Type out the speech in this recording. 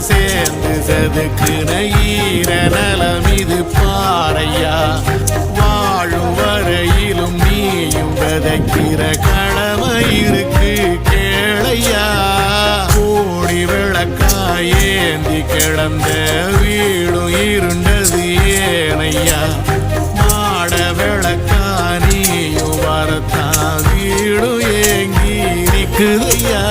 சேர்ந்து செதுக்குன ஈர நலம் இது பாறையா? வாழும் வரையிலும் நீயும் விதைக்கிற கடமை இருக்கு கேளையா? கூடி விளக்காயேந்தி கிடந்த வீடும் இருண்டது ஏனையா? மாட விளக்கானியும் வரத்தான் வீடும் ஏங்கி நிற்குதையா?